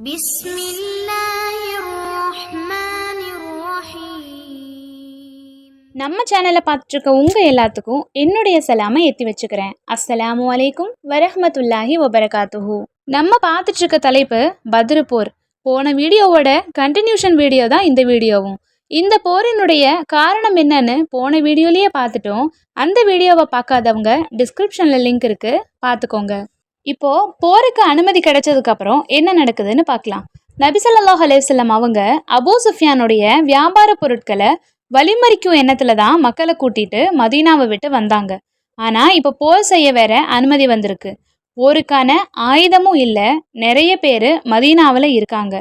بسم الله الرحمن الرحيم நம்ம சேனலை பார்த்துட்டு இருக்க உங்கள் எல்லாத்துக்கும் என்னுடைய சலாமை எத்தி வச்சுக்கிறேன் அஸ்ஸலாமு அலைக்கும் வரஹ்மத்துல்லாஹி வபரகாத்துஹு நம்ம பார்த்துட்டு இருக்க தலைப்பு பத்ரு போர் போன வீடியோவோட கண்டினியூஷன் வீடியோ தான் இந்த வீடியோவும் இந்த போரினுடைய காரணம் என்னன்னு போன வீடியோலயே பார்த்துட்டோம் அந்த வீடியோவை பார்க்காதவங்க டிஸ்கிரிப்ஷனில் லிங்க் இருக்கு பார்த்துக்கோங்க இப்போ போருக்கு அனுமதி கிடைச்சதுக்கு அப்புறம் என்ன நடக்குதுன்னு பார்க்கலாம். நபிசல்லாஹ் ஸல்லல்லாஹு அவங்க அபூ சுஃபியானுடைய வியாபார பொருட்களை வழிமறிக்கும் எண்ணத்துல தான் மக்களை கூட்டிட்டு மதீனாவை விட்டு வந்தாங்க. ஆனா இப்போ போர் செய்ய வேற அனுமதி வந்திருக்கு. போருக்கான ஆயுதமும் இல்லை நிறைய பேர் மதீனாவில் இருக்காங்க.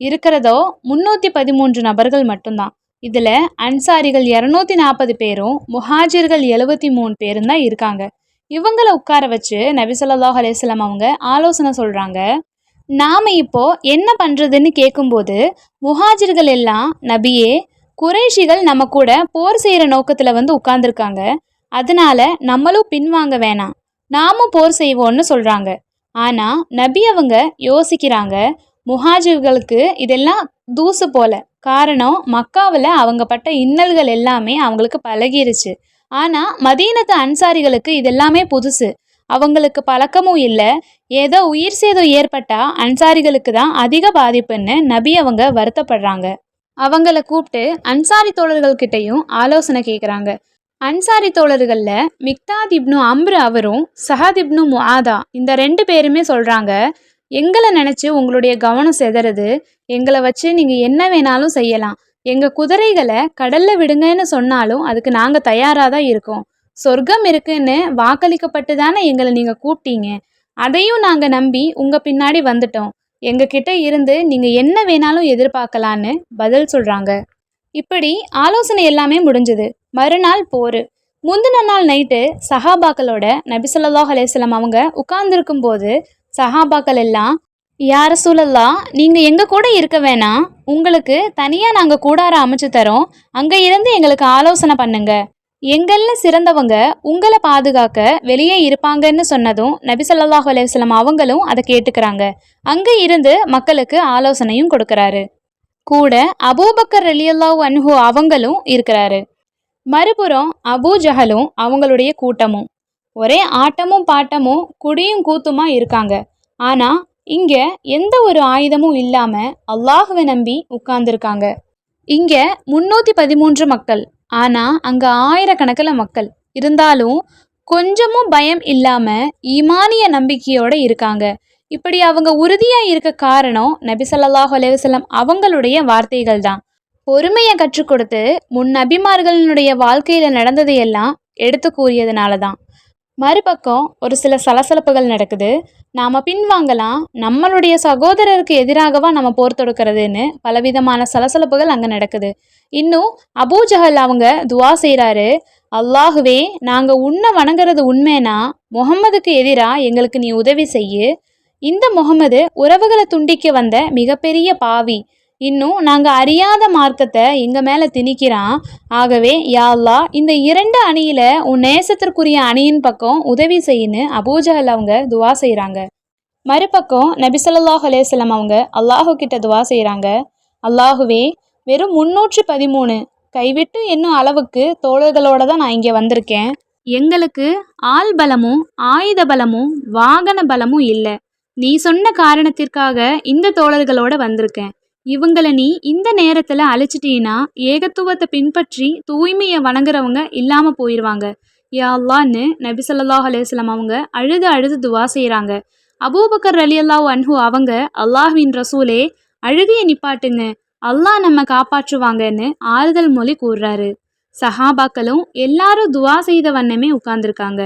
இருக்கிறதோ முன்னூற்றி பதிமூன்று நபர்கள் மட்டும்தான். இதில் அன்சாரிகள் இரநூத்தி நாற்பது பேரும் முஹாஜிர்கள் எழுபத்தி மூணு பேரும் தான் இருக்காங்க. இவங்கள உட்கார வச்சு நபி ஸல்லல்லாஹு அவங்க ஆலோசனை சொல்கிறாங்க நாம் இப்போ என்ன பண்ணுறதுன்னு கேட்கும்போது முஹாஜிர்கள் எல்லாம் நபியே குறைஷிகள் நம்ம கூட போர் செய்கிற நோக்கத்தில் வந்து உட்கார்ந்துருக்காங்க. அதனால நம்மளும் பின்வாங்க வேணாம். நாமும் போர் செய்வோம்னு சொல்கிறாங்க ஆனால் நபி அவங்க யோசிக்கிறாங்க முஹாஜிர்களுக்கு இதெல்லாம் தூசு போல. காரணம் மக்காவில் அவங்க பட்ட இன்னல்கள் எல்லாமே அவங்களுக்கு பழகிருச்சு. ஆனால் மதீனத்து அன்சாரிகளுக்கு இதெல்லாமே புதுசு. அவங்களுக்கு பழக்கமும் இல்லை. ஏதோ உயிர் சேதம் ஏற்பட்டா அன்சாரிகளுக்கு தான் அதிக பாதிப்புன்னு நபி அவங்க வருத்தப்படுறாங்க. அவங்கள கூப்பிட்டு அன்சாரி தோழர்கள்கிட்டையும் ஆலோசனை கேட்குறாங்க அன்சாரி தோழர்களில் மிக்தாத் இப்னு அம்ரு அவரும் சஹத் இப்னு முஆதா இந்த ரெண்டு பேருமே சொல்கிறாங்க எங்களை நினச்சி உங்களுடைய கவனம் செதறது. எங்களை வச்சு நீங்கள் என்ன வேணாலும் செய்யலாம். எங்கள் குதிரைகளை கடலில் விடுங்கன்னு சொன்னாலும் அதுக்கு நாங்கள் தயாராக தான் இருக்கோம். சொர்க்கம் இருக்குன்னு வாக்களிக்கப்பட்டு தானே எங்களை நீங்கள் கூப்பிட்டீங்க. அதையும் நாங்கள் நம்பி உங்கள் பின்னாடி வந்துட்டோம். எங்ககிட்ட இருந்து நீங்கள் என்ன வேணாலும் எதிர்பார்க்கலான்னு பதில் சொல்கிறாங்க இப்படி ஆலோசனை எல்லாமே முடிஞ்சது. மறுநாள் போர். முந்தின நாள் நைட்டு சஹாபாக்களோட நபிசல்லாஹ் அலேஸ்லம் அவங்க உட்கார்ந்துருக்கும் போது சஹாபாக்கள் எல்லாம் யார சூழல்லா? நீங்கள் எங்கள் கூட இருக்க வேணாம் உங்களுக்கு தனியாக நாங்கள் கூடார அமைச்சு தரோம். அங்கே இருந்து எங்களுக்கு ஆலோசனை பண்ணுங்க. எங்களில் சிறந்தவங்க உங்களை பாதுகாக்க வெளியே இருப்பாங்கன்னு சொன்னதும் நபி ஸல்லல்லாஹு அவங்களும் அதை கேட்டுக்கிறாங்க. அங்கே இருந்து மக்களுக்கு ஆலோசனையும் கொடுக்கறாரு. கூட அபூபக்கர் ரலியல்லாஹு அன்ஹு அவங்களும் இருக்கிறாரு. மறுபுறம் அபூ ஜஹலும் அவங்களுடைய கூட்டமும். ஒரே ஆட்டமும் பாட்டமும் குடியும் கூத்துமா இருக்காங்க. ஆனா இங்க எந்த ஒரு ஆயுதமும் இல்லாம அல்லாஹுவை நம்பி உட்கார்ந்துருக்காங்க. இங்க முன்னூத்தி பதிமூன்று மக்கள் ஆனா அங்க ஆயிரக்கணக்கில் மக்கள். இருந்தாலும் கொஞ்சமும் பயம் இல்லாம ஈமானிய நம்பிக்கையோட இருக்காங்க. இப்படி அவங்க உறுதியா இருக்க காரணம் நபிசல்லாஹ் ஸல்லல்லாஹு அவங்களுடைய வார்த்தைகள் தான். பொறுமையை கற்றுக் கொடுத்து முன் நபிமார்களுடைய வாழ்க்கையில நடந்ததையெல்லாம் எடுத்து கூறியதுனால தான். மறுபக்கம் ஒரு சில சலசலப்புகள் நடக்குது. நாம் பின்வாங்கலாம். நம்மளுடைய சகோதரருக்கு எதிராகவா நம்ம போர் தொடுக்கிறதுன்னு பலவிதமான சலசலப்புகள் அங்கே நடக்குது. இன்னும் அபூஜஹல் அவங்க துவா செய்கிறாரு அல்லாஹுவே நாங்கள் உன்னை வணங்குறது உண்மைனா முகம்மதுக்கு எதிராக எங்களுக்கு நீ உதவி செய்யு. இந்த முகமது உறவுகளை துண்டிக்க வந்த மிகப்பெரிய பாவி. இன்னும் நாங்கள் அறியாத மார்க்கத்தை எங்கள் மேலே திணிக்கிறான். ஆகவே யா இந்த இரண்டு அணியில் உன் நேசத்திற்குரிய அணியின் பக்கம் உதவி செய்யுன்னு அபூஜஹல் அவங்க துவா செய்கிறாங்க மறுபக்கம் நபிசல்லாஹ் ஸல்லல்லாஹு அவங்க அல்லாஹு கிட்ட துவா செய்கிறாங்க அல்லாஹுவே வெறும் முன்னூற்றி பதிமூணு. கைவிட்டு என்னும் அளவுக்கு தோழர்களோட தான் நான் இங்கே வந்திருக்கேன். எங்களுக்கு ஆள் பலமும் ஆயுத பலமும் வாகன பலமும் இல்லை. நீ சொன்ன காரணத்திற்காக இந்த தோழர்களோட வந்திருக்கேன். இவங்கள நீ இந்த நேரத்தில் அழிச்சிட்டீன்னா ஏகத்துவத்தை பின்பற்றி தூய்மையை வணங்குறவங்க இல்லாமல் போயிடுவாங்க யா அல்லான்னு நபி ஸல்லல்லாஹு அவங்க அழுது அழுது துவா செய்கிறாங்க அபூபக்கர் அல்லாஹ் அன்ஹு அவங்க அல்லாஹ்வின் ரசூலே அழுகையை நிப்பாட்டுங்க. அல்லாஹ் நம்ம காப்பாற்றுவாங்கன்னு ஆறுதல் மொழி கூறுறாரு. சஹாபாக்களும் எல்லாரும் துவா செய்த வண்ணமே உட்கார்ந்துருக்காங்க.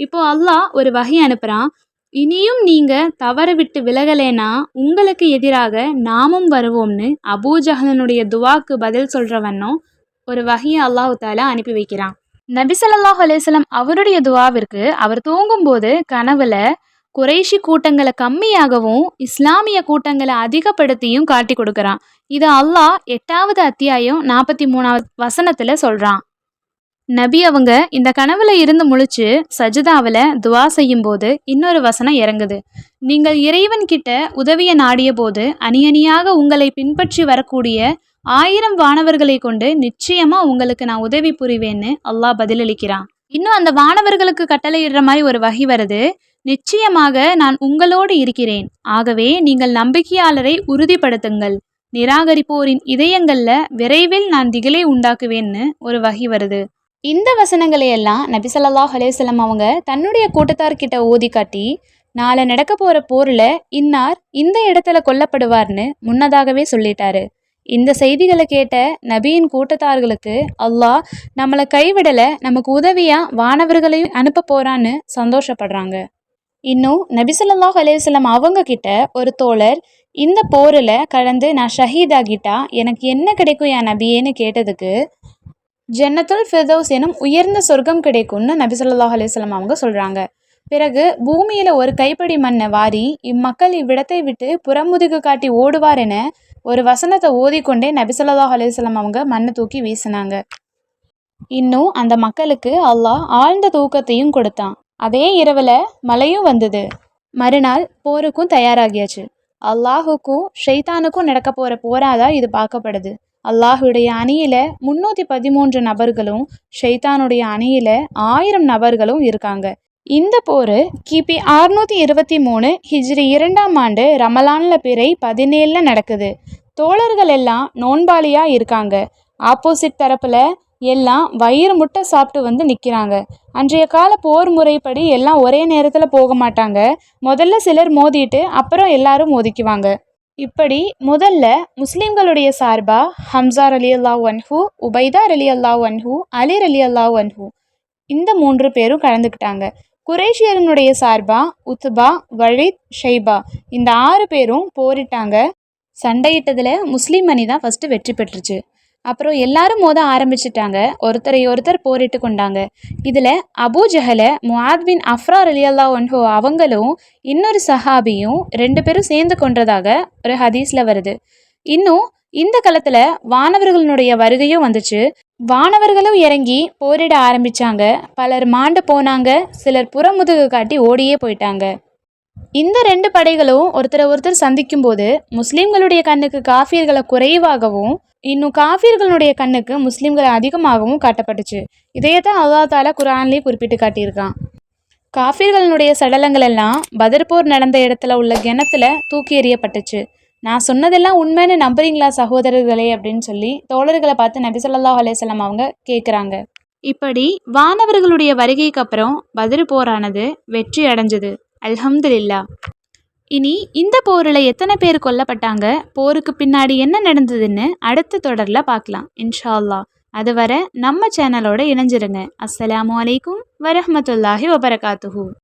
இப்போ அல்லாஹ் ஒரு வகை அனுப்புகிறான் இனியும் நீங்க தவற விட்டு விலகலேனா உங்களுக்கு எதிராக நாமும் வருவோம்னு அபூஜஹலனுடைய துவாக்கு பதில் சொல்ற வண்ணம் ஒரு வகையை அல்லாஹு தாலா அனுப்பி வைக்கிறான். நபிசல்லாஹ் ஸல்லல்லாஹு அவருடைய துவாவிற்கு அவர் தூங்கும்போது கனவுல குறைஷி கூட்டங்களை கம்மியாகவும் இஸ்லாமிய கூட்டங்களை அதிகப்படுத்தியும் காட்டி கொடுக்கறான். இது அல்லாஹ் எட்டாவது அத்தியாயம் நாற்பத்தி மூணாவது வசனத்துல சொல்றான். நபி அவங்க இந்த கனவுல இருந்து முழிச்சு சஜிதாவில் துவா செய்யும்போது இன்னொரு வசனம் இறங்குது. நீங்கள் இறைவன் கிட்ட உதவிய நாடிய போது அணியணியாக உங்களை பின்பற்றி வரக்கூடிய ஆயிரம் வானவர்களை கொண்டு நிச்சயமா உங்களுக்கு நான் உதவி புரிவேன்னு அல்லாஹ் பதிலளிக்கிறான். இன்னும் அந்த வானவர்களுக்கு கட்டளையிடுற மாதிரி ஒரு வகை வருது. நிச்சயமாக நான் உங்களோடு இருக்கிறேன். ஆகவே நீங்கள் நம்பிக்கையாளரை உறுதிப்படுத்துங்கள். நிராகரிப்போரின் இதயங்கள்ல விரைவில் நான் திகிலை உண்டாக்குவேன்னு ஒரு வகை வருது. இந்த வசனங்களை எல்லாம் நபி ஸல்லல்லாஹு அலைஹி அவங்க தன்னுடைய கூட்டத்தார்கிட்ட ஓதி காட்டி நாளை நடக்க போற போர்ல இன்னார் இந்த இடத்துல கொல்லப்படுவார்னு முன்னதாகவே சொல்லிட்டாரு. இந்த செய்திகளை கேட்ட நபியின் கூட்டத்தார்களுக்கு அல்லாஹ் நம்மளை கைவிடல நமக்கு உதவியா வானவர்களையும் அனுப்ப போறான்னு சந்தோஷப்படுறாங்க. இன்னும் நபி ஸல்லல்லாஹு அவங்க கிட்ட ஒரு தோழர் இந்த போரில் கலந்து நான் ஷஹீத் ஆகிட்டா எனக்கு என்ன கிடைக்கும் என் நபியேன்னு கேட்டதுக்கு ஜன்னத்துல் ஃபிர்தௌஸ் எனும் உயர்ந்த சொர்க்கம் கிடைக்கும்னு நபி ஸல்லல்லாஹு அலிஸ்லாம் அவங்க சொல்கிறாங்க பிறகு பூமியில் ஒரு கைப்பிடி மண்ணை வாரி இம்மக்கள் இவ்விடத்தை விட்டு புறமுதுகு காட்டி ஓடுவார் என ஒரு வசனத்தை ஓதிக்கொண்டே நபிசல்லாஹ் அலிஸ்லாம் அவங்க மண்ணை தூக்கி வீசினாங்க. இன்னும் அந்த மக்களுக்கு அல்லாஹ் ஆழ்ந்த தூக்கத்தையும் கொடுத்தான். அதே இரவில் மழையும் வந்தது. மறுநாள் போருக்கும் தயாராகியாச்சு. அல்லாஹுக்கும் ஷெய்தானுக்கும் நடக்க போகிற போராதான் இது பார்க்கப்படுது. அல்லாஹுடைய அணியில் முந்நூற்றி பதிமூன்று நபர்களும் ஷைத்தானுடைய அணியில் ஆயிரம் நபர்களும் இருக்காங்க. இந்த போர் கிபி அறுநூற்றி இருபத்தி மூணு ஹிஜ்ரி இரண்டாம் ஆண்டு ரமலான்ல பிறை பதினேழில் நடக்குது. தோழர்கள் எல்லாம் நோன்பாளியாக இருக்காங்க. ஆப்போசிட் தரப்பில் எல்லாம் வயிறு முட்டை சாப்பிட்டு வந்து நிற்கிறாங்க அன்றைய கால போர் முறைப்படி எல்லாம் ஒரே நேரத்தில் போக மாட்டாங்க. முதல்ல சிலர் மோதிட்டு அப்புறம் எல்லாரும் மோதிக்குவாங்க. இப்படி முதல்ல முஸ்லீம்களுடைய சார்பா ஹம்சார் அலி அல்லா ஒன்ஹூ உபைதார் அலி அல்லாஹ் ஒன்ஹூ அலிர் அலி அல்லா ஒன்ஹூ இந்த மூன்று பேரும் கலந்துக்கிட்டாங்க. குரேஷியரனுடைய சார்பா உத்பா வழித் ஷைபா இந்த ஆறு பேரும் போரிட்டாங்க. சண்டையிட்டதில் முஸ்லீம் அணி தான் ஃபஸ்ட்டு வெற்றி பெற்றுச்சு. அப்புறம் எல்லாரும் மோத ஆரம்பிச்சிட்டாங்க. ஒருத்தரை ஒருத்தர் போரிட்டு கொண்டாங்க. இதில் அபூ ஜஹலை முஆத் பின் அஃப்ரார் அலி ஒன்ஹோ அவங்களும் இன்னொரு சஹாபியும் ரெண்டு பேரும் சேர்ந்து கொன்றதாக ஒரு ஹதீஸில் வருது. இன்னும் இந்த காலத்தில் வானவர்களுடைய வருகையும் வந்துச்சு. வானவர்களும் இறங்கி போரிட ஆரம்பிச்சாங்க. பலர் மாண்டு போனாங்க. சிலர் புறமுதுகு காட்டி ஓடியே போயிட்டாங்க. இந்த ரெண்டு படைகளும் ஒருத்தரை ஒருத்தர் சந்திக்கும் போது முஸ்லீம்களுடைய கண்ணுக்கு காஃபியர்களை குறைவாகவும் இன்னும் காஃபியர்களுடைய கண்ணுக்கு முஸ்லீம்களை அதிகமாகவும் காட்டப்பட்டுச்சு. இதையே தான் அல்லா தாலா குரான்லேயே குறிப்பிட்டு காட்டியிருக்கான். காஃபியர்களுடைய சடலங்கள் எல்லாம் பதர் போர் நடந்த இடத்துல உள்ள கிணத்துல தூக்கி எறியப்பட்டுச்சு. நான் சொன்னதெல்லாம் உண்மைன்னு நம்புறீங்களா சகோதரர்களே அப்படின்னு சொல்லி தோழர்களை பார்த்து நபி சொல்லா அலைஹி அவங்க கேட்குறாங்க இப்படி வானவர்களுடைய வருகைக்கு அப்புறம் பத்ர் போரானது வெற்றி அடைஞ்சது. அல்ஹம்துலில்லா. இனி இந்த போரில் எத்தனை பேர் கொல்லப்பட்டாங்க? போருக்கு பின்னாடி என்ன நடந்ததுன்னு அடுத்த தொடரில் பார்க்கலாம் இன்ஷா அது அதுவரை நம்ம சேனலோட இணைஞ்சிருங்க. அஸ்ஸலாமு அலைக்கும் வரஹ்மத்துல்லாஹி வபரகாத்துஹூ.